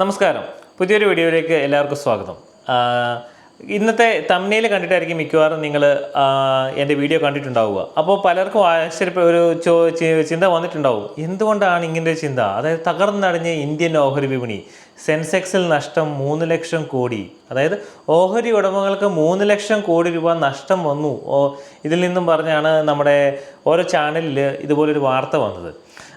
നമസ്കാരം. പുതിയൊരു വീഡിയോയിലേക്ക് എല്ലാവർക്കും സ്വാഗതം. ഇന്നത്തെ തമ്മിൽ കണ്ടിട്ടായിരിക്കും മിക്കവാറും നിങ്ങൾ എന്റെ വീഡിയോ കണ്ടിട്ടുണ്ടാവുക. അപ്പോൾ പലർക്കും ആശ്ചര്യ ഒരു ചോ ചിന്ത വന്നിട്ടുണ്ടാവും. എന്തുകൊണ്ടാണ് ഇങ്ങനെ ചിന്ത? അതായത് തകർന്നടഞ്ഞ ഇന്ത്യൻ ഓഹരി വിപണി. സെൻസെക്സിൽ നഷ്ടം മൂന്ന് ലക്ഷം കോടി. അതായത് ഓഹരി ഉടമകൾക്ക് മൂന്ന് ലക്ഷം കോടി രൂപ നഷ്ടം വന്നു. ഇതിൽ നിന്നും പറഞ്ഞാണ് നമ്മുടെ ഓരോ ചാനലിൽ ഇതുപോലൊരു വാർത്ത വന്നത്.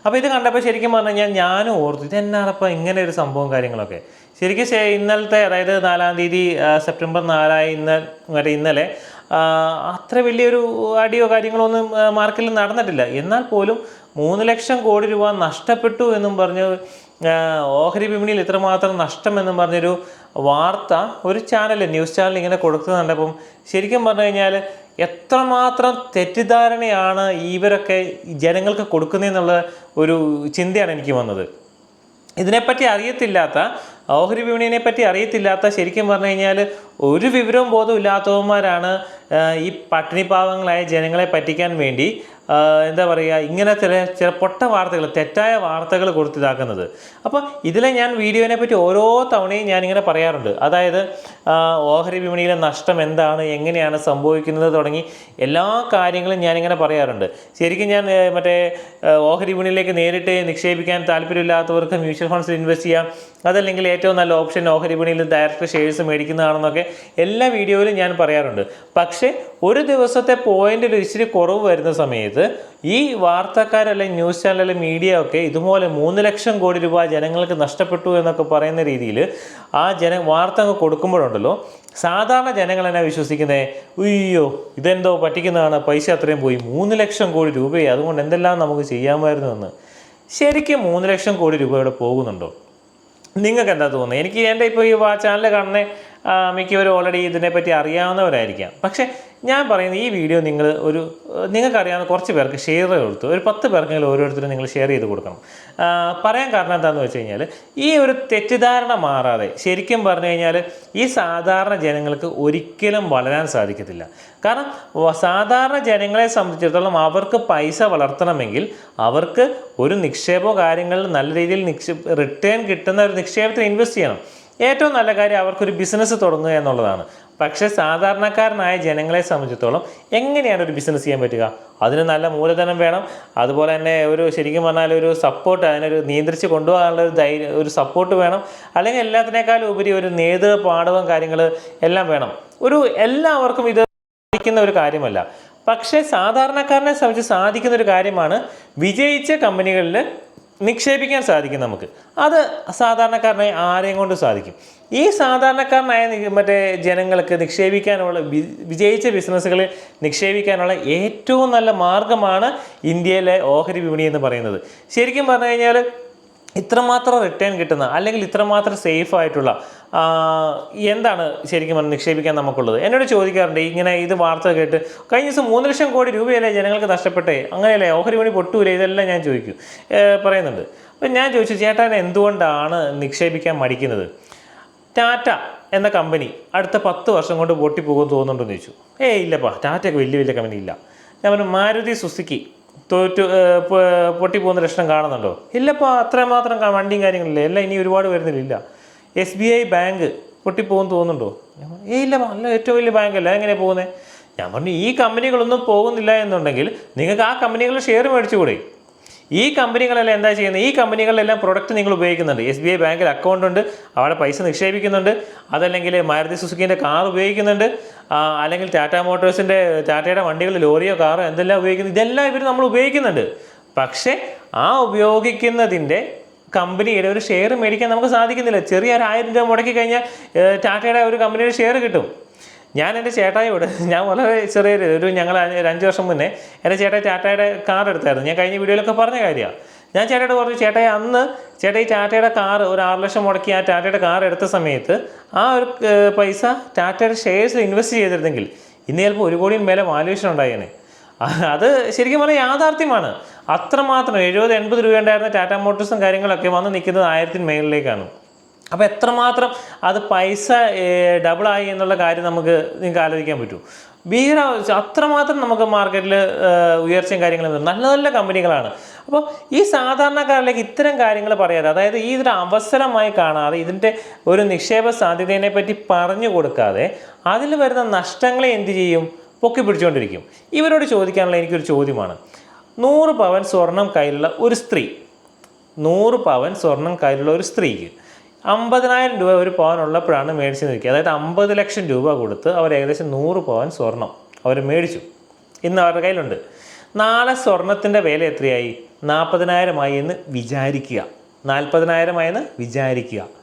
അപ്പോൾ ഇത് കണ്ടപ്പോൾ ശരിക്കും പറഞ്ഞു കഴിഞ്ഞാൽ ഞാനും ഓർത്തു ഇത് ഇതെന്നാണപ്പോൾ ഇങ്ങനെ ഒരു സംഭവം കാര്യങ്ങളൊക്കെ. ശരിക്കും ഇന്നലത്തെ അതായത് നാലാം തീയതി സെപ്റ്റംബർ നാലായി ഇന്ന് വരെ ഇന്നലെ അത്ര വലിയൊരു അടിയോ കാര്യങ്ങളോ ഒന്നും മാർക്കിൽ നടന്നിട്ടില്ല. എന്നാൽ പോലും മൂന്ന് ലക്ഷം കോടി രൂപ നഷ്ടപ്പെട്ടു എന്നും പറഞ്ഞ് ഓഹരി വിപണിയിൽ ഇത്രമാത്രം നഷ്ടം എന്നും പറഞ്ഞൊരു വാർത്ത ഒരു ചാനൽ ന്യൂസ് ചാനൽ ഇങ്ങനെ കൊടുക്കുന്നുണ്ട്. അപ്പം ശരിക്കും പറഞ്ഞു കഴിഞ്ഞാൽ എത്രമാത്രം തെറ്റിദ്ധാരണയാണ് ഇവരൊക്കെ ജനങ്ങൾക്ക് കൊടുക്കുന്നതെന്നുള്ള ഒരു ചിന്തയാണ് എനിക്ക് വന്നത്. ഇതിനെപ്പറ്റി അറിയത്തില്ലാത്ത ഓഹരി വിപണിയെ പറ്റി അറിയത്തില്ലാത്ത ശരിക്കും പറഞ്ഞു കഴിഞ്ഞാൽ ഒരു വിവരവും ബോധവും ഇല്ലാത്തവന്മാരാണ് ഈ പട്ടിണി പാവങ്ങളായ ജനങ്ങളെ പറ്റിക്കാൻ വേണ്ടി എന്താ പറയുക ഇങ്ങനെ ചില ചില പൊട്ട വാർത്തകൾ തെറ്റായ വാർത്തകൾ കൊടുത്തിതാക്കുന്നത് അപ്പോൾ ഇതിലെ ഞാൻ വീഡിയോനെ പറ്റി ഓരോ തവണയും ഞാനിങ്ങനെ പറയാറുണ്ട്. അതായത് ഓഹരി വിപണിയിലെ നഷ്ടം എന്താണ് എങ്ങനെയാണ് സംഭവിക്കുന്നത് തുടങ്ങി എല്ലാ കാര്യങ്ങളും ഞാനിങ്ങനെ പറയാറുണ്ട്. ശരിക്കും ഞാൻ മറ്റേ ഓഹരി വിപണിയിലേക്ക് നേരിട്ട് നിക്ഷേപിക്കാൻ താല്പര്യമില്ലാത്തവർക്ക് മ്യൂച്വൽ ഫണ്ട്സിൽ ഇൻവെസ്റ്റ് ചെയ്യാം. അതല്ലെങ്കിൽ ഏറ്റവും നല്ല ഓപ്ഷൻ ഓഹരി വിപണിയിൽ ഡയറക്റ്റ് ഷെയർസ് മേടിക്കുന്നതാണെന്നൊക്കെ എല്ലാ വീഡിയോയിലും ഞാൻ പറയാറുണ്ട്. പക്ഷേ ഒരു ദിവസത്തെ പോയിന്റിൽ ഇച്ചിരി കുറവ് വരുന്ന സമയത്ത് ഈ വാർത്തക്കാരല്ലെ ന്യൂസ് ചാനലിലെ മീഡിയ ഒക്കെ ഇതുപോലെ മൂന്ന് ലക്ഷം കോടി രൂപ ജനങ്ങൾക്ക് നഷ്ടപ്പെട്ടു എന്നൊക്കെ പറയുന്ന രീതിയിൽ ആ ജന വാർത്ത അങ്ങ് കൊടുക്കുമ്പോഴുണ്ടല്ലോ സാധാരണ ജനങ്ങൾ എന്നാ വിശ്വസിക്കുന്നത് ഉയ്യോ ഇതെന്തോ പറ്റിക്കുന്നതാണ് പൈസ അത്രയും പോയി മൂന്ന് ലക്ഷം കോടി രൂപയെ അതുകൊണ്ട് എന്തെല്ലാം നമുക്ക് ചെയ്യാമായിരുന്നു എന്ന്. ശരിക്കും മൂന്ന് ലക്ഷം കോടി രൂപ പോകുന്നുണ്ടോ? നിങ്ങൾക്ക് എന്താ തോന്നുന്നത്? എനിക്ക് എന്റെ ഇപ്പോൾ ഈ ചാനൽ കാണുന്ന മിക്കവരും ഓൾറെഡി ഇതിനെപ്പറ്റി അറിയാവുന്നവരായിരിക്കാം. പക്ഷേ ഞാൻ പറയുന്ന ഈ വീഡിയോ നിങ്ങൾ ഒരു നിങ്ങൾക്കറിയാവുന്ന കുറച്ച് പേർക്ക് ഷെയർ കൊടുത്തു ഒരു പത്ത് പേർക്കെങ്കിലും ഓരോരുത്തരും നിങ്ങൾ ഷെയർ ചെയ്ത് കൊടുക്കണം. പറയാൻ കാരണം എന്താണെന്ന് വെച്ച് കഴിഞ്ഞാൽ ഈ ഒരു തെറ്റിദ്ധാരണ മാറാതെ ശരിക്കും പറഞ്ഞു കഴിഞ്ഞാൽ ഈ സാധാരണ ജനങ്ങൾക്ക് ഒരിക്കലും വളരാൻ സാധിക്കത്തില്ല. കാരണം സാധാരണ ജനങ്ങളെ സംബന്ധിച്ചിടത്തോളം അവർക്ക് പൈസ വളർത്തണമെങ്കിൽ അവർക്ക് ഒരു നിക്ഷേപമോ കാര്യങ്ങളിൽ നല്ല രീതിയിൽ റിട്ടേൺ കിട്ടുന്ന ഒരു നിക്ഷേപത്തിൽ ഇൻവെസ്റ്റ് ചെയ്യണം. ഏറ്റവും നല്ല കാര്യം അവർക്കൊരു ബിസിനസ് തുടങ്ങുക എന്നുള്ളതാണ്. പക്ഷേ സാധാരണക്കാരനായ ജനങ്ങളെ സംബന്ധിച്ചിടത്തോളം എങ്ങനെയാണ് ഒരു ബിസിനസ് ചെയ്യാൻ പറ്റുക? അതിന് നല്ല മൂലധനം വേണം. അതുപോലെ തന്നെ ഒരു ശരിക്കും പറഞ്ഞാൽ ഒരു സപ്പോർട്ട് അതിനൊരു നിയന്ത്രിച്ച് കൊണ്ടുപോകാനുള്ള ഒരു ധൈര്യം ഒരു സപ്പോർട്ട് വേണം. അല്ലെങ്കിൽ എല്ലാത്തിനേക്കാളും ഉപരി ഒരു നേതൃ പാഠവും കാര്യങ്ങൾ എല്ലാം വേണം. ഒരു എല്ലാവർക്കും ഇത് സാധിക്കുന്ന ഒരു കാര്യമല്ല. പക്ഷേ സാധാരണക്കാരനെ സംബന്ധിച്ച് സാധിക്കുന്ന ഒരു കാര്യമാണ് വിജയിച്ച കമ്പനികളിൽ നിക്ഷേപിക്കാൻ സാധിക്കും നമുക്ക്. അത് സാധാരണക്കാരനായ ആരെയും കൊണ്ട് സാധിക്കും. ഈ സാധാരണക്കാരനായ മറ്റേ ജനങ്ങൾക്ക് നിക്ഷേപിക്കാനുള്ള വിജയിച്ച ബിസിനസ്സുകളിൽ നിക്ഷേപിക്കാനുള്ള ഏറ്റവും നല്ല മാർഗമാണ് ഇന്ത്യയിലെ ഓഹരി വിപണി എന്ന് പറയുന്നത്. ശരിക്കും പറഞ്ഞു കഴിഞ്ഞാൽ ഇത്രമാത്രം റിട്ടേൺ കിട്ടുന്ന അല്ലെങ്കിൽ ഇത്രമാത്രം സേഫ് ആയിട്ടുള്ള എന്താണ് ശരിക്കും പറഞ്ഞാൽ നിക്ഷേപിക്കാൻ നമുക്കുള്ളത്? എന്നോട് ചോദിക്കാറുണ്ട് ഇങ്ങനെ ഇത് വാർത്ത കേട്ട് കഴിഞ്ഞ ദിവസം മൂന്ന് ലക്ഷം കോടി രൂപയല്ലേ ജനങ്ങൾക്ക് നഷ്ടപ്പെട്ടേ? അങ്ങനെയല്ലേ ഓഹരി മണി പൊട്ടൂലേ? ഇതെല്ലാം ഞാൻ ചോദിക്കും. പറയുന്നുണ്ട്. അപ്പം ഞാൻ ചോദിച്ചു ചേട്ടൻ എന്തുകൊണ്ടാണ് നിക്ഷേപിക്കാൻ മടിക്കുന്നത്? ടാറ്റ എന്ന കമ്പനി അടുത്ത പത്ത് വർഷം കൊണ്ട് പൊട്ടിപ്പോകും തോന്നുന്നുണ്ടെന്ന് ചോദിച്ചു. ഏയ് ഇല്ലപ്പാ ടാറ്റയൊക്കെ വലിയ വലിയ കമ്പനി ഇല്ല. ഞാൻ പറഞ്ഞു മാരുതി സുസുക്കി തോറ്റു പൊട്ടിപ്പോകുന്ന ലക്ഷണം കാണുന്നുണ്ടോ? ഇല്ലപ്പാ അത്രമാത്രം വണ്ടിയും കാര്യങ്ങളില്ല എല്ലാം ഇനി ഒരുപാട് വരുന്നില്ല. എസ് ബി ഐ ബാങ്ക് പൊട്ടിപ്പോകും തോന്നുന്നുണ്ടോ? ഏയ് ഇല്ല നല്ല ഏറ്റവും വലിയ ബാങ്കല്ല എങ്ങനെ പോകുന്നത് ഞാൻ പറഞ്ഞു ഈ കമ്പനികളൊന്നും പോകുന്നില്ല എന്നുണ്ടെങ്കിൽ നിങ്ങൾക്ക് ആ കമ്പനികളുടെ ഷെയർ മേടിച്ചുകൂടെ? ഈ കമ്പനികളെല്ലാം എന്താ ചെയ്യുന്നത്? ഈ കമ്പനികളിലെല്ലാം പ്രൊഡക്റ്റ് നിങ്ങൾ ഉപയോഗിക്കുന്നുണ്ട്. എസ് ബി ഐ ബാങ്കിൽ അക്കൗണ്ട് ഉണ്ട് അവിടെ പൈസ നിക്ഷേപിക്കുന്നുണ്ട്. അതല്ലെങ്കിൽ മാരുതി സുസുക്കിന്റെ കാർ ഉപയോഗിക്കുന്നുണ്ട്. അല്ലെങ്കിൽ ടാറ്റ മോട്ടോഴ്സിന്റെ ടാറ്റയുടെ വണ്ടികൾ ലോറിയോ കാറോ എന്തെല്ലാം ഉപയോഗിക്കുന്നു? ഇതെല്ലാം ഇവർ നമ്മൾ ഉപയോഗിക്കുന്നുണ്ട്. പക്ഷേ ആ ഉപയോഗിക്കുന്നതിന്റെ കമ്പനിയുടെ ഒരു ഷെയർ മേടിക്കാൻ നമുക്ക് സാധിക്കുന്നില്ല. ചെറിയ ഒരു ആയിരം രൂപ മുടക്കി കഴിഞ്ഞാൽ ടാറ്റയുടെ ഒരു കമ്പനിയുടെ ഷെയർ കിട്ടും. ഞാൻ എന്റെ ചേട്ടായിയോട് ഞാൻ വളരെ ചെറിയൊരു ഒരു ഞങ്ങൾ അഞ്ച് വർഷം മുന്നേ എന്റെ ചേട്ടായി ടാറ്റയുടെ കാർ എടുത്തായിരുന്നു. ഞാൻ കഴിഞ്ഞ വീഡിയോയിലൊക്കെ പറഞ്ഞ കാര്യമാണ് ഞാൻ ചേട്ടയോട് പറഞ്ഞു ചേട്ടായി അന്ന് ചേട്ടായി ടാറ്റയുടെ കാർ ഒരു ആറ് ലക്ഷം മുടക്കി ആ ടാറ്റയുടെ കാർ എടുത്ത സമയത്ത് ആ ഒരു പൈസ ടാറ്റയുടെ ഷെയർസിൽ ഇൻവെസ്റ്റ് ചെയ്തിരുന്നെങ്കിൽ ഇന്ന് ചിലപ്പോൾ ഒരു കോടിയും മേലെ വാല്യൂഷൻ ഉണ്ടായേനെ. അത് ശരിക്കും പറഞ്ഞാൽ യാഥാർത്ഥ്യമാണ്. അത്രമാത്രം എഴുപത് എൺപത് രൂപ ഉണ്ടായിരുന്ന ടാറ്റ മോട്ടോഴ്സും കാര്യങ്ങളൊക്കെ വന്ന് നിൽക്കുന്നത് ആയിരത്തിന് മേളിലേക്കാണ്. അപ്പോൾ എത്രമാത്രം അത് പൈസ ഡബിളായി എന്നുള്ള കാര്യം നമുക്ക് നിങ്ങൾക്ക് ആലോചിക്കാൻ പറ്റൂ. ഭീകര അത്രമാത്രം നമുക്ക് മാർക്കറ്റിൽ ഉയർച്ചയും കാര്യങ്ങളും. നല്ല നല്ല കമ്പനികളാണ്. അപ്പോൾ ഈ സാധാരണക്കാരിലേക്ക് ഇത്തരം കാര്യങ്ങൾ പറയാതെ അതായത് ഈ ഇതൊരു അവസരമായി കാണാതെ ഇതിന്റെ ഒരു നിക്ഷേപ സാധ്യതയെ പറ്റി പറഞ്ഞു കൊടുക്കാതെ അതിൽ വരുന്ന നഷ്ടങ്ങളെ എന്ത് ചെയ്യും? പൊക്കി പിടിച്ചുകൊണ്ടിരിക്കും. ഇവരോട് ചോദിക്കാനുള്ള എനിക്കൊരു ചോദ്യമാണ്. നൂറ് പവൻ സ്വർണം കയ്യിലുള്ള ഒരു സ്ത്രീ. നൂറ് പവൻ സ്വർണം കയ്യിലുള്ള ഒരു സ്ത്രീക്ക് അമ്പതിനായിരം രൂപ ഒരു പവൻ ഉള്ളപ്പോഴാണ് മേടിച്ച് നിൽക്കുക. അതായത് അമ്പത് ലക്ഷം രൂപ കൊടുത്ത് അവർ ഏകദേശം നൂറ് പവൻ സ്വർണം അവർ മേടിച്ചു. ഇന്ന് അവരുടെ കയ്യിലുണ്ട്. നാളെ സ്വർണത്തിന്റെ വില എത്രയായി? നാൽപ്പതിനായിരമായി എന്ന് വിചാരിക്കുക. നാൽപ്പതിനായിരമായി എന്ന് വിചാരിക്കുക.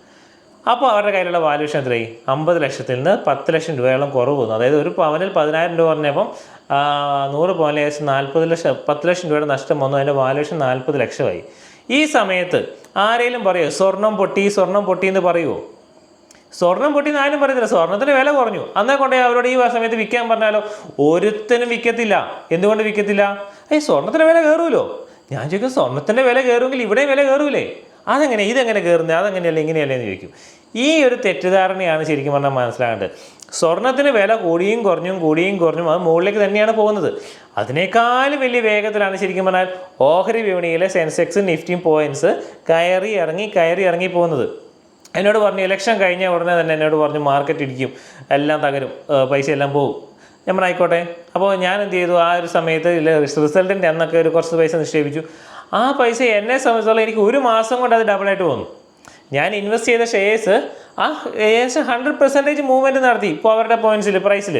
അപ്പോൾ അവരുടെ കയ്യിലുള്ള വാല്യൂഷൻ എത്രയായി? അമ്പത് ലക്ഷത്തിൽ നിന്ന് പത്ത് ലക്ഷം രൂപയോളം കുറവ് വന്നു. അതായത് ഒരു പവനിൽ പതിനായിരം രൂപ പറഞ്ഞപ്പം നൂറ് പവനിൽ ഏകദേശം നാൽപ്പത് ലക്ഷം പത്ത് ലക്ഷം രൂപയുടെ നഷ്ടം വന്നു. അതിന്റെ വാല്യൂഷൻ നാൽപ്പത് ലക്ഷമായി. ഈ സമയത്ത് ആരെങ്കിലും പറയുമോ സ്വർണം പൊട്ടി സ്വർണം പൊട്ടി എന്ന് പറയുമോ സ്വർണം പൊട്ടി ആരും പറയത്തില്ല. സ്വർണത്തിന് വില കുറഞ്ഞു. അന്നേ കൊണ്ടേ അവരോട് ഈ സമയത്ത് വിൽക്കാൻ പറഞ്ഞാലോ ഒരുത്തനും വിൽക്കത്തില്ല എന്തുകൊണ്ട് വിൽക്കത്തില്ല ഈ സ്വർണത്തിന് വില കയറുമല്ലോ ഞാൻ ചോദിക്കും സ്വർണത്തിന്റെ വില കയറുമെങ്കിൽ ഇവിടെയും വില കയറൂലേ അതെങ്ങനെ ഇതെങ്ങനെ കയറുന്നത് അതെങ്ങനെയല്ലേ ഇങ്ങനെയല്ലേ എന്ന് ചോദിക്കും. ഈ ഒരു തെറ്റിദ്ധാരണയാണ് ശരിക്കും പറഞ്ഞാൽ മനസ്സിലാകേണ്ടത്. സ്വർണത്തിന് വില കൂടിയും കുറഞ്ഞും കൂടിയും കുറഞ്ഞും അത് മുകളിലേക്ക് തന്നെയാണ് പോകുന്നത്. അതിനേക്കാളും വലിയ വേഗത്തിലാണ് ശരിക്കും പറഞ്ഞാൽ ഓഹരി വിപണിയിലെ സെൻസെക്സ് നിഫ്റ്റിയും പോയിന്റ്സ് കയറി ഇറങ്ങി കയറി ഇറങ്ങി പോകുന്നത്. എന്നോട് പറഞ്ഞു ഇലക്ഷൻ കഴിഞ്ഞ ഉടനെ തന്നെ എന്നോട് പറഞ്ഞു മാർക്കറ്റ് ഇടിക്കും എല്ലാം തകരും പൈസ എല്ലാം പോകും. ഞാൻ പറഞ്ഞു ആയിക്കോട്ടെ. അപ്പോൾ ഞാൻ എന്ത് ചെയ്തു? ആ ഒരു സമയത്ത് റിസൾട്ടിന്റെ അന്നൊക്കെ ഒരു കുറച്ച് പൈസ നിക്ഷേപിച്ചു. ആ പൈസ എന്നെ സംബന്ധിച്ചോളം എനിക്ക് ഒരു മാസം കൊണ്ട് അത് ഡബിളായിട്ട് വന്നു. ഞാൻ ഇൻവെസ്റ്റ് ചെയ്ത ഷെയർസ് ആ ഏകദേശം ഹൺഡ്രഡ് പെർസെന്റേജ് മൂവ്മെന്റ് നടത്തി ഇപ്പോൾ അവരുടെ പോയിന്റ്സിൽ പ്രൈസിൽ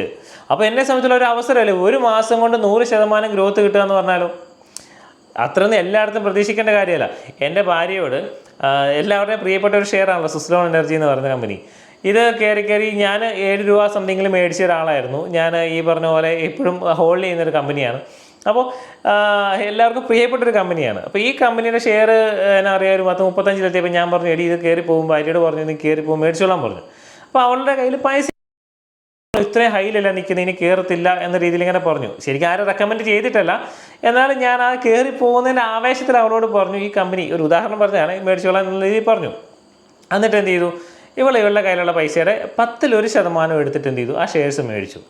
അപ്പോൾ എന്നെ സംബന്ധിച്ചുള്ള ഒരു അവസരമല്ലേ? ഒരു മാസം കൊണ്ട് നൂറ് ശതമാനം ഗ്രോത്ത് കിട്ടുക എന്ന് പറഞ്ഞാലോ? അത്രയൊന്നും എല്ലായിടത്തും പ്രതീക്ഷിക്കേണ്ട കാര്യമല്ല. എന്റെ ഭാര്യയോട് എല്ലാവരുടെയും പ്രിയപ്പെട്ട ഒരു ഷെയർ ആണല്ലോ സുസ്ലോൺ എനർജി എന്ന് പറയുന്ന കമ്പനി ഇത് കയറി കയറി ഞാൻ ഏഴ് രൂപ സംതിങ്ങിൽ മേടിച്ച ഒരാളായിരുന്നു. ഞാൻ ഈ പറഞ്ഞ പോലെ എപ്പോഴും ഹോൾഡ് ചെയ്യുന്നൊരു കമ്പനിയാണ് അപ്പോൾ എല്ലാവർക്കും പ്രിയപ്പെട്ടൊരു കമ്പനിയാണ്. അപ്പോൾ ഈ കമ്പനിയുടെ ഷെയർ എന്നാ അറിയാം ഒരു പത്ത് മുപ്പത്തഞ്ചിലെത്തിയപ്പോൾ ഞാൻ പറഞ്ഞു എടി ഇത് കയറി പോകും ഭാര്യയോട് പറഞ്ഞു നീ കയറി പോകും മേടിച്ചോളാൻ പറഞ്ഞു. അപ്പോൾ അവളുടെ കയ്യിൽ പൈസ ഇത്രയും ഹൈലല്ല നിൽക്കുന്നത് ഇനി കയറത്തില്ല എന്ന രീതിയിൽ ഇങ്ങനെ പറഞ്ഞു. ശരിക്കും ആരും റെക്കമെൻഡ് ചെയ്തിട്ടല്ല. എന്നാലും ഞാൻ ആ കയറി പോകുന്നതിന്റെ ആവേശത്തിൽ അവളോട് പറഞ്ഞു ഈ കമ്പനി ഒരു ഉദാഹരണം പറഞ്ഞാണ് മേടിച്ചോളാം എന്നുള്ള രീതിയിൽ പറഞ്ഞു. എന്നിട്ട് എന്ത് ചെയ്തു? ഇവൾ ഇവളുടെ കയ്യിലുള്ള പൈസയുടെ പത്തിലൊരു ശതമാനം എടുത്തിട്ട് എന്ത് ചെയ്തു? ആ ഷെയർസ് മേടിച്ചു.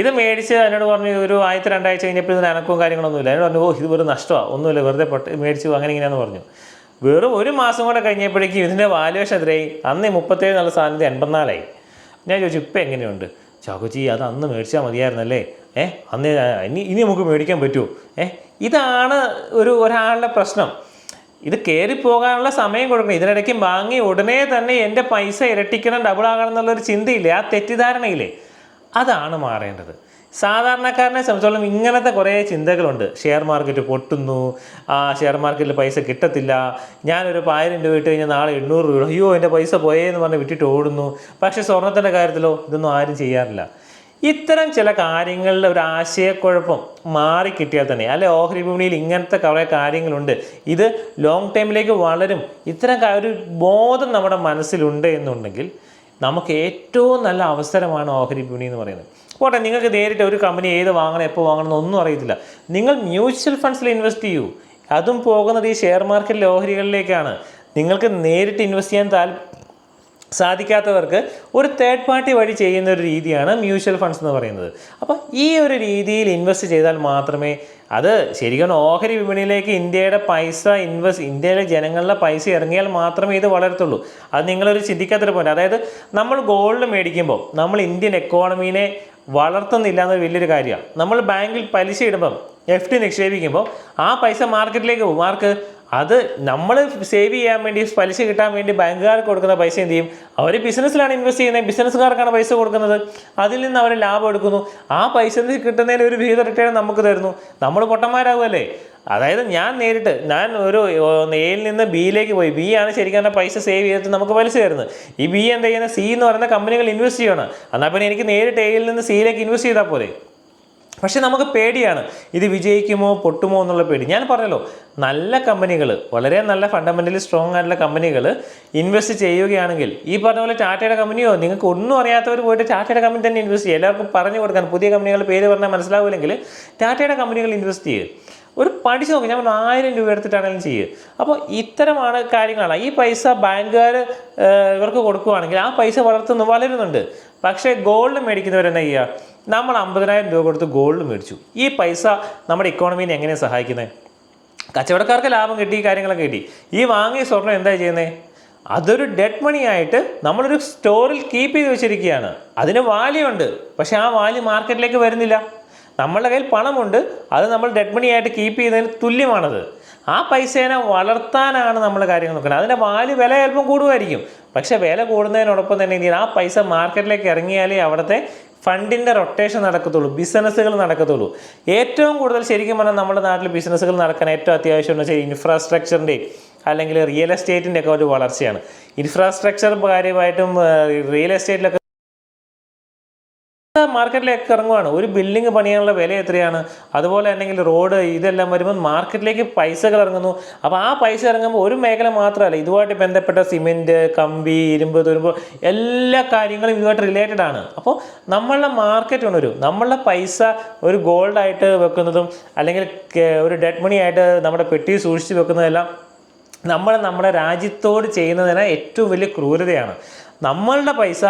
ഇത് മേടിച്ച് എന്നോട് പറഞ്ഞു ഒരു ആയിരത്തി രണ്ടാഴ്ച കഴിഞ്ഞപ്പോൾ ഇതിന് അനക്കവും കാര്യങ്ങളൊന്നുമില്ല എന്നോട് പറഞ്ഞു ഓ ഇത് വെറും നഷ്ടമാണ് ഒന്നുമില്ല വെറുതെ പൊട്ട് മേടിച്ചു അങ്ങനെ ഇങ്ങനെയാന്ന് പറഞ്ഞു. വെറും ഒരു മാസം കൂടെ കഴിഞ്ഞപ്പോഴേക്കും ഇതിന്റെ വാല്യുവേഷൻ എത്രയായി? അന്ന് മുപ്പത്തേഴ് നല്ല സാധനത്തിൽ എൺപത്തിനാലായി. ഞാൻ ചോദിച്ചു ഇപ്പം എങ്ങനെയുണ്ട്? ചാക്കോച്ചി അത് അന്ന് മേടിച്ചാൽ മതിയായിരുന്നല്ലേ? ഏ അന്ന് ഇനി ഇനി നമുക്ക് മേടിക്കാൻ പറ്റുമോ? ഏ ഇതാണ് ഒരു ഒരാളുടെ പ്രശ്നം. ഇത് കയറി പോകാനുള്ള സമയം കൊടുക്കണം. ഇതിനിടയ്ക്ക് വാങ്ങി ഉടനെ തന്നെ എന്റെ പൈസ ഇരട്ടിക്കണം ഡബിൾ ആകണം എന്നുള്ളൊരു ചിന്തയില്ലേ? ആ തെറ്റിദ്ധാരണയില്ലേ? അതാണ് മാറേണ്ടത്. സാധാരണക്കാരനെ സംബന്ധിച്ചോളം ഇങ്ങനത്തെ കുറേ ചിന്തകളുണ്ട്. Share market പൊട്ടുന്നു. ആ ഷെയർ മാർക്കറ്റിൽ പൈസ കിട്ടത്തില്ല. ഞാനൊരു ആയിരം രൂപ ഇട്ട് കഴിഞ്ഞാൽ നാളെ എണ്ണൂറ് രൂപ അയ്യോ എന്റെ പൈസ പോയേ എന്ന് പറഞ്ഞ് വിട്ടിട്ട് ഓടുന്നു. പക്ഷേ സ്വർണത്തിന്റെ കാര്യത്തിലോ ഇതൊന്നും ആരും ചെയ്യാറില്ല. ഇത്തരം ചില കാര്യങ്ങളിൽ ഒരു ആശയക്കുഴപ്പം മാറിക്കിട്ടിയാൽ തന്നെ അല്ലെ ഓഹരി വിപണിയിൽ ഇങ്ങനത്തെ കുറേ കാര്യങ്ങളുണ്ട്. ഇത് ലോങ് ടൈമിലേക്ക് വളരും. ഇത്തരം ഒരു ബോധം നമ്മുടെ മനസ്സിലുണ്ട് എന്നുണ്ടെങ്കിൽ നമുക്ക് ഏറ്റവും നല്ല അവസരമാണ് ഓഹരി വിപണി എന്ന് പറയുന്നത്. പോട്ടെ നിങ്ങൾക്ക് നേരിട്ട് ഒരു കമ്പനി ഏത് വാങ്ങണം എപ്പോൾ വാങ്ങണം എന്നൊന്നും അറിയത്തില്ല. നിങ്ങൾ മ്യൂച്വൽ ഫണ്ട്സിൽ ഇൻവെസ്റ്റ് ചെയ്യൂ. അതും പോകുന്നത് ഈ ഷെയർ മാർക്കറ്റിലെ ഓഹരികളിലേക്കാണ്. നിങ്ങൾക്ക് നേരിട്ട് ഇൻവെസ്റ്റ് ചെയ്യാൻ താൽ സാധിക്കാത്തവർക്ക് ഒരു തേർഡ് പാർട്ടി വഴി ചെയ്യുന്ന ഒരു രീതിയാണ് മ്യൂച്വൽ ഫണ്ട്സ് എന്ന് പറയുന്നത്. അപ്പോൾ ഈ ഒരു രീതിയിൽ ഇൻവെസ്റ്റ് ചെയ്താൽ മാത്രമേ അത് ശരിക്കും ഓഹരി വിപണിയിലേക്ക് ഇന്ത്യയുടെ പൈസ ഇൻവെസ്റ്റ് ഇന്ത്യയിലെ ജനങ്ങളുടെ പൈസ ഇറങ്ങിയാൽ മാത്രമേ ഇത് വളരത്തുള്ളൂ. അത് നിങ്ങളൊരു ചിന്തിക്കാത്തൊരു പോയിന്റ് അതായത് നമ്മൾ ഗോൾഡ് മേടിക്കുമ്പോൾ നമ്മൾ ഇന്ത്യൻ എക്കോണമീനെ വളർത്തുന്നില്ല എന്നൊരു വലിയൊരു കാര്യമാണ്. നമ്മൾ ബാങ്കിൽ പലിശ ഇടുമ്പം എഫ് ഡി നിക്ഷേപിക്കുമ്പോൾ ആ പൈസ മാർക്കറ്റിലേക്ക് പോകും. മാർക്ക് അത് നമ്മൾ സേവ് ചെയ്യാൻ വേണ്ടി പലിശ കിട്ടാൻ വേണ്ടി ബാങ്കുകാർക്ക് കൊടുക്കുന്ന പൈസ എന്ത് ചെയ്യും? അവർ ബിസിനസ്സിലാണ് ഇൻവെസ്റ്റ് ചെയ്യുന്നത്. ബിസിനസ്സുകാർക്കാണ് പൈസ കൊടുക്കുന്നത്. അതിൽ നിന്ന് അവർ ലാഭം എടുക്കുന്നു. ആ പൈസ കിട്ടുന്നതിന് ഒരു വിഹിത റിട്ടേൺ നമുക്ക് തരുന്നു. നമ്മൾ പൊട്ടന്മാരാകുമല്ലേ അതായത് ഞാൻ നേരിട്ട് ഞാൻ ഒരു എയിൽ നിന്ന് ബിയിലേക്ക് പോയി. ബി ആണ് ശരിക്കും പറഞ്ഞാൽ പൈസ സേവ് ചെയ്തിട്ട് നമുക്ക് പലിശ തരുന്നത്. ഈ ബി എന്താ ചെയ്യുന്നത് സി എന്ന് പറയുന്ന കമ്പനികൾ ഇൻവെസ്റ്റ് ചെയ്യണം. എന്നാൽ പിന്നെ എനിക്ക് നേരിട്ട് എയിൽ നിന്ന് സിയിലേക്ക് ഇൻവെസ്റ്റ് ചെയ്താൽ പോരെ? പക്ഷേ നമുക്ക് പേടിയാണ്. ഇത് വിജയിക്കുമോ പൊട്ടുമോ എന്നുള്ള പേടി. ഞാൻ പറഞ്ഞല്ലോ നല്ല കമ്പനികൾ വളരെ നല്ല ഫണ്ടമെന്റലി സ്ട്രോങ് ആയിട്ടുള്ള കമ്പനികൾ ഇൻവെസ്റ്റ് ചെയ്യുകയാണെങ്കിൽ ഈ പറഞ്ഞ പോലെ ടാറ്റയുടെ കമ്പനിയോ നിങ്ങൾക്ക് ഒന്നും അറിയാത്തവർ പോയിട്ട് ടാറ്റയുടെ കമ്പനി തന്നെ ഇൻവെസ്റ്റ് ചെയ്യുക. എല്ലാവർക്കും പറഞ്ഞു കൊടുക്കാൻ പുതിയ കമ്പനികളുടെ പേര് പറഞ്ഞാൽ മനസ്സിലാവില്ലെങ്കിൽ ടാറ്റയുടെ കമ്പനികൾ ഇൻവെസ്റ്റ് ചെയ്യുക. ഒരു പഠിച്ചു നോക്കി. ഞാൻ ആയിരം രൂപ എടുത്തിട്ടാണെങ്കിലും ചെയ്യുക. അപ്പോൾ ഇത്തരമാണ് കാര്യങ്ങളാണ്. ഈ പൈസ ബാങ്കുകാർ ഇവർക്ക് കൊടുക്കുകയാണെങ്കിൽ ആ പൈസ വളർത്തുന്നു വളരുന്നുണ്ട്. പക്ഷേ ഗോൾഡ് മേടിക്കുന്നവരെന്താ ചെയ്യുക? നമ്മൾ അമ്പതിനായിരം രൂപ കൊടുത്ത് ഗോൾഡ് മേടിച്ചു. ഈ പൈസ നമ്മുടെ ഇക്കോണമീനെ എങ്ങനെയാണ് സഹായിക്കുന്നത് കച്ചവടക്കാർക്ക് ലാഭം കിട്ടി കാര്യങ്ങളൊക്കെ കിട്ടി. ഈ വാങ്ങിയ സ്വർണം എന്താ ചെയ്യുന്നത് അതൊരു ഡെഡ് മണി ആയിട്ട് നമ്മളൊരു സ്റ്റോറിൽ കീപ്പ് ചെയ്ത് വെച്ചിരിക്കുകയാണ്. അതിന് വാല്യൂ ഉണ്ട്. പക്ഷേ ആ വാല്യൂ മാർക്കറ്റിലേക്ക് വരുന്നില്ല. നമ്മളുടെ കയ്യിൽ പണമുണ്ട്. അത് നമ്മൾ ഡെഡ് മണി ആയിട്ട് കീപ്പ് ചെയ്യുന്നതിന് തുല്യമാണത്. ആ പൈസേനെ വളർത്താനാണ് നമ്മൾ കാര്യങ്ങൾ നോക്കുന്നത്. അതിന്റെ വാല്യൂ വില ചിലപ്പം കൂടുമായിരിക്കും. പക്ഷേ വില കൂടുന്നതിനോടൊപ്പം തന്നെ ആ പൈസ മാർക്കറ്റിലേക്ക് ഇറങ്ങിയാലേ അവിടുത്തെ ഫണ്ടിന്റെ റൊട്ടേഷൻ നടക്കത്തുള്ളൂ ബിസിനസ്സുകൾ നടക്കത്തുള്ളൂ. ഏറ്റവും കൂടുതൽ ശരിക്കും പറഞ്ഞാൽ നമ്മുടെ നാട്ടിൽ ബിസിനസ്സുകൾ നടക്കാൻ ഏറ്റവും അത്യാവശ്യം എന്ന് വെച്ചാൽ ഇൻഫ്രാസ്ട്രക്ചറിന്റെയും അല്ലെങ്കിൽ റിയൽ എസ്റ്റേറ്റിന്റെ ഒക്കെ ഒരു വളർച്ചയാണ്. ഇൻഫ്രാസ്ട്രക്ചർ കാര്യമായിട്ടും റിയൽ എസ്റ്റേറ്റിലൊക്കെ മാർക്കറ്റിലേക്ക് ഇറങ്ങുവാണ്. ഒരു ബിൽഡിംഗ് പണിയാനുള്ള വില എത്രയാണ്? അതുപോലെ അല്ലെങ്കിൽ റോഡ് ഇതെല്ലാം വരുമ്പോൾ മാർക്കറ്റിലേക്ക് പൈസകൾ ഇറങ്ങുന്നു. അപ്പോൾ ആ പൈസ ഇറങ്ങുമ്പോൾ ഒരു മേഖല മാത്രമല്ല ഇതുമായിട്ട് ബന്ധപ്പെട്ട സിമെന്റ് കമ്പി ഇരുമ്പ് തുരുമ്പ് എല്ലാ കാര്യങ്ങളും ഇതുമായിട്ട് റിലേറ്റഡ് ആണ്. അപ്പോൾ നമ്മളുടെ മാർക്കറ്റ് ഉണരും നമ്മളുടെ പൈസ ഒരു ഗോൾഡായിട്ട് വെക്കുന്നതും അല്ലെങ്കിൽ ഒരു ഡെഡ് മണി ആയിട്ട് നമ്മുടെ പെട്ടി സൂക്ഷിച്ച് വെക്കുന്നതെല്ലാം നമ്മൾ നമ്മുടെ രാജ്യത്തോട് ചെയ്യുന്നതിന് ഏറ്റവും വലിയ ക്രൂരതയാണ്. നമ്മളുടെ പൈസ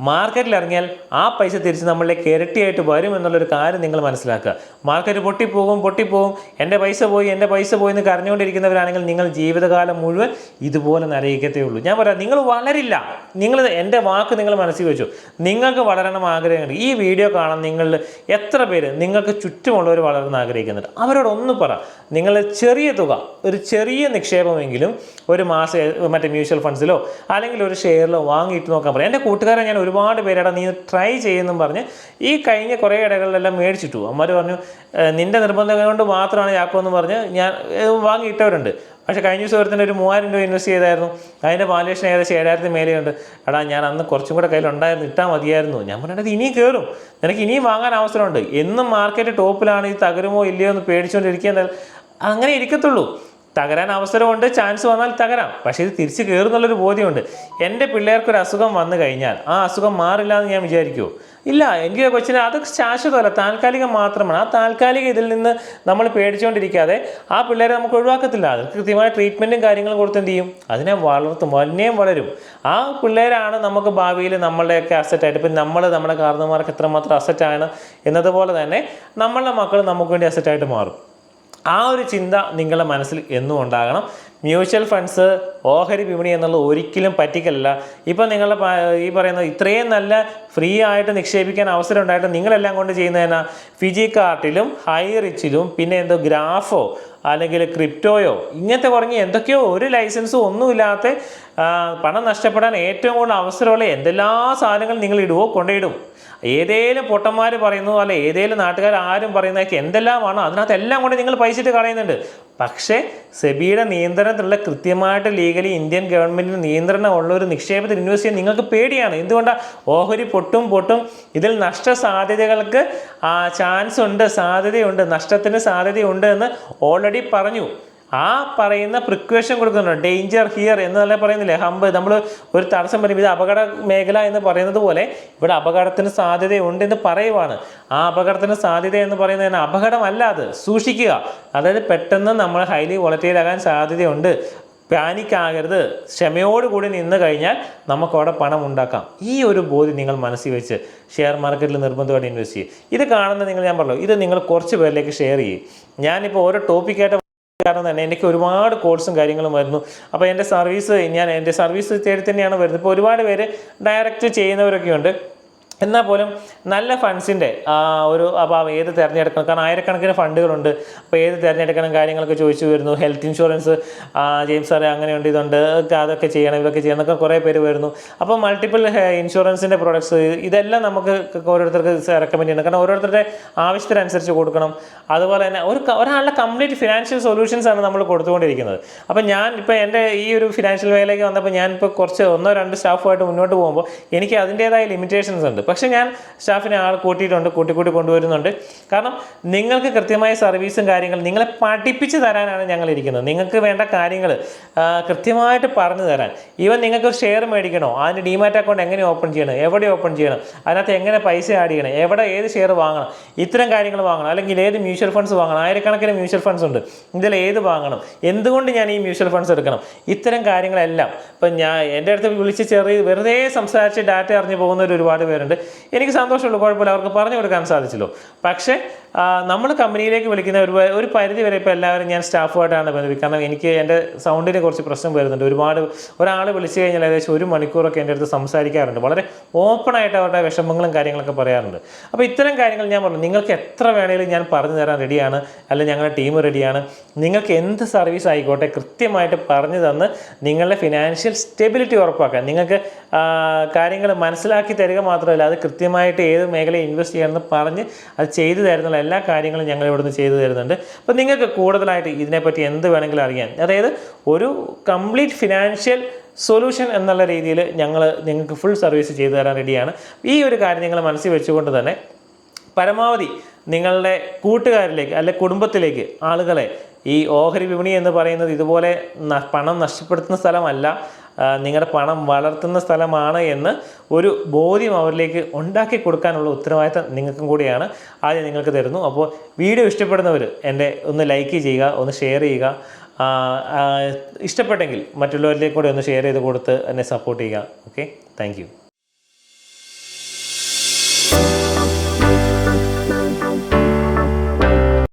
മാർക്കറ്റിൽ ഇറങ്ങിയാൽ ആ പൈസ തിരിച്ച് നമ്മളിലേക്ക് ഇരട്ടിയായിട്ട് വരും എന്നുള്ളൊരു കാര്യം നിങ്ങൾ മനസ്സിലാക്കുക. മാർക്കറ്റ് പൊട്ടിപ്പോകും പൊട്ടിപ്പോകും. എന്റെ പൈസ പോയി എന്റെ പൈസ പോയി എന്ന് കരഞ്ഞുകൊണ്ടിരിക്കുന്നവരാണെങ്കിൽ നിങ്ങൾ ജീവിതകാലം മുഴുവൻ ഇതുപോലെ നരയിക്കത്തേ ഉള്ളൂ. ഞാൻ പറയാം നിങ്ങൾ വളരില്ല. നിങ്ങൾ എന്റെ വാക്ക് നിങ്ങൾ മനസ്സിൽ വെച്ചു. നിങ്ങൾക്ക് വളരണം ആഗ്രഹമുണ്ട്. ഈ വീഡിയോ കാണാൻ നിങ്ങൾ എത്ര പേര് നിങ്ങൾക്ക് ചുറ്റുമുള്ളവർ വളർന്ന് ആഗ്രഹിക്കുന്നുണ്ട്? അവരോട് ഒന്ന് പറ. നിങ്ങൾ ചെറിയ തുക ഒരു ചെറിയ നിക്ഷേപമെങ്കിലും ഒരു മാസം മറ്റേ മ്യൂച്വൽ ഫണ്ട്സിലോ അല്ലെങ്കിൽ ഒരു ഷെയറിലോ വാങ്ങിയിട്ട് നോക്കാൻ പറയാം എന്റെ കൂട്ടുകാരെ ഞാൻ ഒരുപാട് പേരുടെ നീ ട്രൈ ചെയ്യുമെന്നും പറഞ്ഞ് ഈ കഴിഞ്ഞ കുറേ ഇടകളിലെല്ലാം മേടിച്ചിട്ടു. അമ്മമാർ പറഞ്ഞു നിന്റെ നിർബന്ധം കൊണ്ട് മാത്രമാണ് യാക്കോ എന്ന് പറഞ്ഞ് ഞാൻ വാങ്ങിയിട്ടവരുണ്ട്. പക്ഷേ കഴിഞ്ഞ ദിവസം തന്നെ ഒരു മൂവായിരം രൂപ ഇൻവെസ്റ്റ് ചെയ്തായിരുന്നു. അതിന്റെ വാല്യുവേഷൻ ഏകദേശം ഏഴായിരത്തിന് മേലെയുണ്ട് എടാ ഞാൻ അന്ന് കുറച്ചും കൂടെ കയ്യിലുണ്ടായിരുന്നു ഇട്ടാൽ മതിയായിരുന്നു. ഞാൻ പറഞ്ഞത് ഇനിയും കയറും നിനക്ക് ഇനിയും വാങ്ങാൻ അവസരമുണ്ട്. എന്നും മാർക്കറ്റ് ടോപ്പിലാണ് ഈ തകരുമോ ഇല്ലയോ എന്ന് പേടിച്ചുകൊണ്ടിരിക്കുക അങ്ങനെ ഇരിക്കത്തുള്ളൂ. തകരാൻ അവസരമുണ്ട് ചാൻസ് വന്നാൽ തകരാം. പക്ഷേ ഇത് തിരിച്ച് കയറുന്നുള്ളൊരു ബോധ്യമുണ്ട്. എന്റെ പിള്ളേർക്കൊരു അസുഖം വന്നു കഴിഞ്ഞാൽ ആ അസുഖം മാറില്ല എന്ന് ഞാൻ വിചാരിക്കുമോ ഇല്ല എനിക്ക് കൊച്ചിന് അത് ശാശ്വതമല്ല താൽക്കാലികം മാത്രമാണ്. ആ താൽക്കാലിക ഇതിൽ നിന്ന് നമ്മൾ പേടിച്ചുകൊണ്ടിരിക്കാതെ ആ പിള്ളേരെ നമുക്ക് ഒഴിവാക്കത്തില്ല. അത് കൃത്യമായ ട്രീറ്റ്മെന്റും കാര്യങ്ങളും കൊടുത്ത് എന്ത് ചെയ്യും? അതിനെ വളർത്തും വന്നെയും വളരും. ആ പിള്ളേരാണ് നമുക്ക് ഭാവിയിൽ നമ്മളുടെയൊക്കെ അസറ്റായിട്ട് ഇപ്പം നമ്മൾ നമ്മുടെ കാരണന്മാർക്ക് എത്രമാത്രം അസറ്റാണ് എന്നതുപോലെ തന്നെ നമ്മളുടെ മക്കൾ നമുക്ക് വേണ്ടി അസറ്റായിട്ട് മാറും. ആ ഒരു ചിന്ത നിങ്ങളുടെ മനസ്സിൽ എന്നും ഉണ്ടാകണം. മ്യൂച്വൽ ഫണ്ട്സ് ഓഹരി വിപണി എന്നുള്ളത് ഒരിക്കലും പറ്റിക്കല്ല ഇപ്പം നിങ്ങളുടെ ഈ പറയുന്ന ഇത്രയും നല്ല ഫ്രീ ആയിട്ട് നിക്ഷേപിക്കാൻ അവസരം ഉണ്ടായിട്ട് നിങ്ങളെല്ലാം കൊണ്ട് ചെയ്യുന്നതിന് ഫിജി കാർട്ടിലും ഹൈ റിച്ചിലും പിന്നെ എന്തോ ഗ്രാഫോ അല്ലെങ്കിൽ ക്രിപ്റ്റോയോ ഇങ്ങനത്തെ പറഞ്ഞ് എന്തൊക്കെയോ ഒരു ലൈസൻസും ഒന്നുമില്ലാത്ത പണം നഷ്ടപ്പെടാൻ ഏറ്റവും കൂടുതൽ അവസരമുള്ള എന്തെല്ലാം സാധനങ്ങൾ നിങ്ങൾ ഇടുവോ കൊണ്ടിടും ഏതേലും പൊട്ടന്മാർ പറയുന്നു അല്ല ഏതേലും നാട്ടുകാർ ആരും പറയുന്നതൊക്കെ എന്തെല്ലാമാണോ അതിനകത്ത് എല്ലാം കൊണ്ട് നിങ്ങൾ പൈസിട്ട് കളയുന്നുണ്ട്. പക്ഷേ സെബിയുടെ നിയന്ത്രണത്തിലുള്ള കൃത്യമായിട്ട് ലീഗലി ഇന്ത്യൻ ഗവൺമെന്റിന് നിയന്ത്രണമുള്ള ഒരു നിക്ഷേപത്തിൽ ഇൻവെസ്റ്റ് ചെയ്യാൻ നിങ്ങൾക്ക് പേടിയാണ്. എന്തുകൊണ്ടാണ് ഓഹരി പൊട്ടും പൊട്ടും. ഇതിൽ നഷ്ട സാധ്യതകൾക്ക് ചാൻസ് ഉണ്ട് സാധ്യതയുണ്ട് നഷ്ടത്തിന് സാധ്യതയുണ്ട് എന്ന് ഓൾറെഡി പറഞ്ഞു. ആ പറയുന്ന പ്രിക്വേഷൻ കൊടുക്കുന്നുണ്ട്. ഡേഞ്ചർ ഹിയർ എന്ന് തന്നെ പറയുന്നില്ലേ? ഹമ്പ് നമ്മൾ ഒരു തടസ്സം പറയും ഇത് അപകട മേഖല എന്ന് പറയുന്നത് പോലെ ഇവിടെ അപകടത്തിന് സാധ്യതയുണ്ട് എന്ന് പറയുവാണ്. ആ അപകടത്തിന് സാധ്യത എന്ന് പറയുന്നതിന് അപകടമല്ല അത്. സൂക്ഷിക്കുക. അതായത് പെട്ടെന്ന് നമ്മൾ ഹൈലി വോളറ്റൈലാകാൻ സാധ്യതയുണ്ട്. പാനിക് ആകരുത് ക്ഷമയോടുകൂടി നിന്ന് കഴിഞ്ഞാൽ നമുക്ക് അവിടെ പണം ഉണ്ടാക്കാം. ഈ ഒരു ബോധ്യം നിങ്ങൾ മനസ്സിൽ വെച്ച് ഷെയർ മാർക്കറ്റിൽ നിർബന്ധമായിട്ട് ഇൻവെസ്റ്റ് ചെയ്യും. ഇത് കാണുന്ന നിങ്ങൾ ഞാൻ പറഞ്ഞു ഇത് നിങ്ങൾ കുറച്ച് പേരിലേക്ക് ഷെയർ ചെയ്യും. ഞാനിപ്പോൾ ഓരോ ടോപ്പിക്കായിട്ട് കാരണം തന്നെ എനിക്ക് ഒരുപാട് കോഴ്സും കാര്യങ്ങളും വരുന്നു. അപ്പോൾ എന്റെ സർവീസ് ഞാൻ എന്റെ സർവീസ് തേടി തന്നെയാണ് വരുന്നത്. ഇപ്പോൾ ഒരുപാട് പേര് ഡയറക്റ്റ് ചെയ്യുന്നവരൊക്കെ ഉണ്ട് എന്നാൽ പോലും നല്ല ഫണ്ട്സിന്റെ ഒരു അപ്പം ഏത് തിരഞ്ഞെടുക്കണം? കാരണം ആയിരക്കണക്കിന് ഫണ്ടുകളുണ്ട് അപ്പോൾ ഏത് തിരഞ്ഞെടുക്കണം കാര്യങ്ങളൊക്കെ ചോദിച്ചു വരുന്നു. ഹെൽത്ത് ഇൻഷുറൻസ് ജെയിംസ് സാറേ അങ്ങനെയുണ്ട് ഇതുണ്ട് അതൊക്കെ ചെയ്യണം ഇതൊക്കെ ചെയ്യണം എന്നൊക്കെ കുറേ പേര് വരുന്നു. അപ്പോൾ മൾട്ടിപ്പിൾ ഇൻഷുറൻസിന്റെ പ്രൊഡക്ട്സ് ഇതെല്ലാം നമുക്ക് ഓരോരുത്തർക്ക് റെക്കമെൻഡ് ചെയ്യണം കാരണം ഓരോരുത്തരുടെ ആവശ്യത്തിനനുസരിച്ച് കൊടുക്കണം. അതുപോലെ തന്നെ ഒരു ഒരാളുടെ കംപ്ലീറ്റ് ഫിനാൻഷ്യൽ സൊല്യൂഷൻസ് ആണ് നമ്മൾ കൊടുത്തുകൊണ്ടിരിക്കുന്നത്. അപ്പോൾ ഞാൻ ഇപ്പോൾ എന്റെ ഈ ഒരു ഫിനാൻഷ്യൽ മേഖലയിലേക്ക് വന്നപ്പോൾ ഞാൻ കുറച്ച് ഒന്നോ രണ്ടോ സ്റ്റാഫുമായിട്ട് മുന്നോട്ട് പോകുമ്പോൾ എനിക്ക് അതിന്റെതായ ലിമിറ്റേഷൻസ് ഉണ്ട്. പക്ഷേ ഞാൻ സ്റ്റാഫിനെ ആൾ കൂട്ടിയിട്ടുണ്ട് കൂട്ടി കൂട്ടി കൊണ്ടുവരുന്നുണ്ട്. കാരണം നിങ്ങൾക്ക് കൃത്യമായ സർവീസും കാര്യങ്ങളും നിങ്ങളെ പഠിപ്പിച്ച് തരാനാണ് ഞങ്ങൾ ഇരിക്കുന്നത് നിങ്ങൾക്ക് വേണ്ട കാര്യങ്ങൾ കൃത്യമായിട്ട് പറഞ്ഞു തരാൻ. ഈവൻ നിങ്ങൾക്ക് ഒരു ഷെയർ മേടിക്കണോ? അതിന് ഡിമാറ്റ് അക്കൗണ്ട് എങ്ങനെ ഓപ്പൺ ചെയ്യണം? എവിടെ ഓപ്പൺ ചെയ്യണം? അതിനകത്ത് എങ്ങനെ പൈസ ആഡ് ചെയ്യണം? എവിടെ ഏത് ഷെയർ വാങ്ങണം? ഇത്തരം കാര്യങ്ങൾ വാങ്ങണം. അല്ലെങ്കിൽ ഏത് മ്യൂച്വൽ ഫണ്ട്സ് വാങ്ങണം? ആയിരക്കണക്കിന് മ്യൂച്വൽ ഫണ്ട്സ് ഉണ്ട്. ഇതിൽ ഏത് വാങ്ങണം? എന്തുകൊണ്ട് ഞാൻ ഈ മ്യൂച്വൽ ഫണ്ട്സ് എടുക്കണം? ഇത്തരം കാര്യങ്ങളെല്ലാം. ഇപ്പം ഞാൻ എന്റെ അടുത്ത് വിളിച്ച് ചെറിയ വെറുതെ സംസാരിച്ച് ഡാറ്റ അറിഞ്ഞു പോകുന്നവർ ഒരുപാട് പേരുണ്ട്. എനിക്ക് സന്തോഷമുള്ളൂ കുഴപ്പമില്ല. അവർക്ക് പറഞ്ഞു കൊടുക്കാൻ സാധിച്ചല്ലോ. പക്ഷേ നമ്മൾ കമ്പനിയിലേക്ക് വിളിക്കുന്ന ഒരു ഒരു പരിധി വരെ ഇപ്പോൾ എല്ലാവരും ഞാൻ സ്റ്റാഫുമായിട്ടാണ് ബന്ധിപ്പിക്കുക കാരണം എനിക്ക് എന്റെ സൗണ്ടിന് കുറച്ച് പ്രശ്നം വരുന്നുണ്ട്. ഒരുപാട് ഒരാൾ വിളിച്ചു കഴിഞ്ഞാൽ ഏകദേശം ഒരു മണിക്കൂറൊക്കെ എന്റെ അടുത്ത് സംസാരിക്കാറുണ്ട്. വളരെ ഓപ്പണായിട്ട് അവരുടെ വിഷമങ്ങളും കാര്യങ്ങളൊക്കെ പറയാറുണ്ട്. അപ്പോൾ ഇത്തരം കാര്യങ്ങൾ ഞാൻ പറഞ്ഞു. നിങ്ങൾക്ക് എത്ര വേണേലും ഞാൻ പറഞ്ഞു തരാൻ റെഡിയാണ് അല്ലെങ്കിൽ ഞങ്ങളുടെ ടീം റെഡിയാണ് നിങ്ങൾക്ക് എന്ത് സർവീസ് ആയിക്കോട്ടെ കൃത്യമായിട്ട് പറഞ്ഞു തന്ന് നിങ്ങളുടെ ഫിനാൻഷ്യൽ സ്റ്റെബിലിറ്റി ഉറപ്പാക്കാൻ. നിങ്ങൾക്ക് കാര്യങ്ങൾ മനസ്സിലാക്കി തരിക മാത്രമല്ല അത് കൃത്യമായിട്ട് ഏത് മേഖലയിൽ ഇൻവെസ്റ്റ് ചെയ്യണമെന്ന് പറഞ്ഞ് അത് ചെയ്തു തരുന്നുള്ള എല്ലാ കാര്യങ്ങളും ഞങ്ങൾ ഇവിടുന്ന് ചെയ്തു തരുന്നുണ്ട്. അപ്പോൾ നിങ്ങൾക്ക് കൂടുതലായിട്ട് ഇതിനെപ്പറ്റി എന്ത് വേണമെങ്കിലും അറിയാൻ. അതായത് ഒരു കംപ്ലീറ്റ് ഫിനാൻഷ്യൽ സൊല്യൂഷൻ എന്നുള്ള രീതിയിൽ ഞങ്ങൾ നിങ്ങൾക്ക് ഫുൾ സർവീസ് ചെയ്തു തരാൻ റെഡിയാണ്. ഈ ഒരു കാര്യം നിങ്ങൾ മനസ്സിൽ വെച്ചുകൊണ്ട് തന്നെ പരമാവധി നിങ്ങളുടെ കൂട്ടുകാരിലേക്ക് അല്ലെ കുടുംബത്തിലേക്ക് ആളുകളെ ഈ ഓഹരി വിപണി എന്ന് പറയുന്നത് ഇതുപോലെ പണം നഷ്ടപ്പെടുത്തുന്ന സ്ഥലമല്ല നിങ്ങളുടെ പണം വളർത്തുന്ന സ്ഥലമാണ് എന്ന് ഒരു ബോധ്യം അവരിലേക്ക് ഉണ്ടാക്കി കൊടുക്കാനുള്ള ഉത്തരവാദിത്തം നിങ്ങൾക്കും കൂടിയാണ്. ആദ്യം നിങ്ങൾക്ക് തരുന്നു. അപ്പോൾ വീഡിയോ ഇഷ്ടപ്പെടുന്നവർ എന്റെ ഒന്ന് ലൈക്ക് ചെയ്യുക ഒന്ന് ഷെയർ ചെയ്യുക. ഇഷ്ടപ്പെട്ടെങ്കിൽ മറ്റുള്ളവരിലേക്ക് ഒന്ന് ഷെയർ ചെയ്ത് കൊടുത്ത് എന്നെ സപ്പോർട്ട് ചെയ്യുക. Okay thank